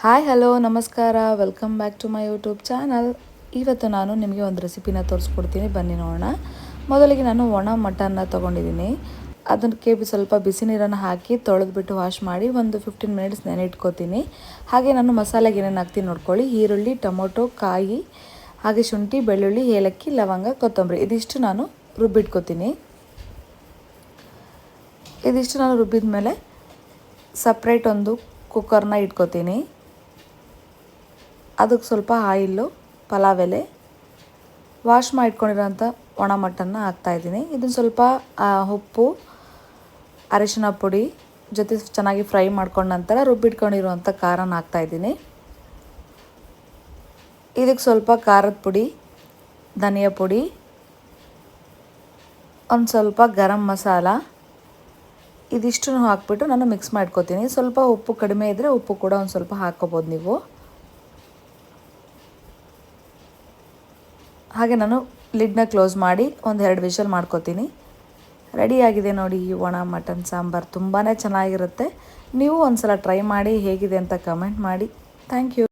Hi hello ನಮಸ್ಕಾರ. Welcome back to my YouTube channel ಇವತ್ತು ನಾನು ನಿಮಗೆ ಒಂದು ರೆಸಿಪಿನ ತೋರಿಸ್ಕೊಡ್ತೀನಿ. ಬನ್ನಿ ನೋಡೋಣ. ಮೊದಲಿಗೆ ನಾನು ಒಣ ಮಟನ್ನ ತೊಗೊಂಡಿದ್ದೀನಿ. ಅದಕ್ಕೆ ಸ್ವಲ್ಪ ಬಿಸಿ ನೀರನ್ನು ಹಾಕಿ ತೊಳೆದ್ಬಿಟ್ಟು ವಾಶ್ ಮಾಡಿ ಒಂದು ಫಿಫ್ಟೀನ್ ಮಿನಿಟ್ಸ್ ನೆನೆ ಇಟ್ಕೋತೀನಿ ಹಾಗೆ ನಾನು ಮಸಾಲೆಗೆ ಏನೇನು ಹಾಕ್ತೀನಿ ನೋಡ್ಕೊಳ್ಳಿ. ಈರುಳ್ಳಿ, ಟೊಮೊಟೊ, ಕಾಯಿ, ಹಾಗೆ ಶುಂಠಿ, ಬೆಳ್ಳುಳ್ಳಿ, ಏಲಕ್ಕಿ, ಲವಂಗ, ಕೊತ್ತಂಬರಿ. ಇದಿಷ್ಟು ನಾನು ರುಬ್ಬಿಟ್ಕೋತೀನಿ. ಇದಿಷ್ಟು ನಾನು ರುಬ್ಬಿದ ಮೇಲೆ ಸಪ್ರೇಟ್ ಒಂದು ಕುಕ್ಕರ್ನ ಇಟ್ಕೋತೀನಿ. ಅದಕ್ಕೆ ಸ್ವಲ್ಪ ಆಯಿಲ್ಲು ಪಲಾವ್ ಎಲೆ ವಾಶ್ ಮಾಡಿ ಇಟ್ಕೊಂಡಿರೋಂಥ ಒಣ ಮಟನ್ನ ಹಾಕ್ತಾಯಿದ್ದೀನಿ ಇದನ್ನು ಸ್ವಲ್ಪ ಉಪ್ಪು, ಅರಿಶಿನ ಪುಡಿ ಜೊತೆ ಚೆನ್ನಾಗಿ ಫ್ರೈ ಮಾಡ್ಕೊಂಡ ನಂತರ ರುಬ್ಬಿಟ್ಕೊಂಡಿರುವಂಥ ಖಾರನ ಹಾಕ್ತಾಯಿದ್ದೀನಿ ಇದಕ್ಕೆ ಸ್ವಲ್ಪ ಖಾರದ ಪುಡಿ, ಧನಿಯಾ ಪುಡಿ, ಒಂದು ಸ್ವಲ್ಪ ಗರಂ ಮಸಾಲ ಇದಿಷ್ಟು ಹಾಕ್ಬಿಟ್ಟು ನಾನು ಮಿಕ್ಸ್ ಮಾಡ್ಕೋತೀನಿ. ಸ್ವಲ್ಪ ಉಪ್ಪು ಕಡಿಮೆ ಇದ್ದರೆ ಉಪ್ಪು ಕೂಡ ಒಂದು ಸ್ವಲ್ಪ ಹಾಕ್ಕೋಬೋದು ನೀವು. ಹಾಗೆ ನಾನು ಲಿಡ್ನ ಕ್ಲೋಸ್ ಮಾಡಿ ಒಂದು ಎರಡು ವಿಷಲ್ ಮಾಡ್ಕೋತೀನಿ. ರೆಡಿಯಾಗಿದೆ ನೋಡಿ ಈ ಒಣ ಮಟನ್, ಸಾಂಬಾರು ತುಂಬಾ ಚೆನ್ನಾಗಿರುತ್ತೆ. ನೀವು ಒಂದು ಸಲ ಟ್ರೈ ಮಾಡಿ ಹೇಗಿದೆ ಅಂತ ಕಮೆಂಟ್ ಮಾಡಿ. Thank you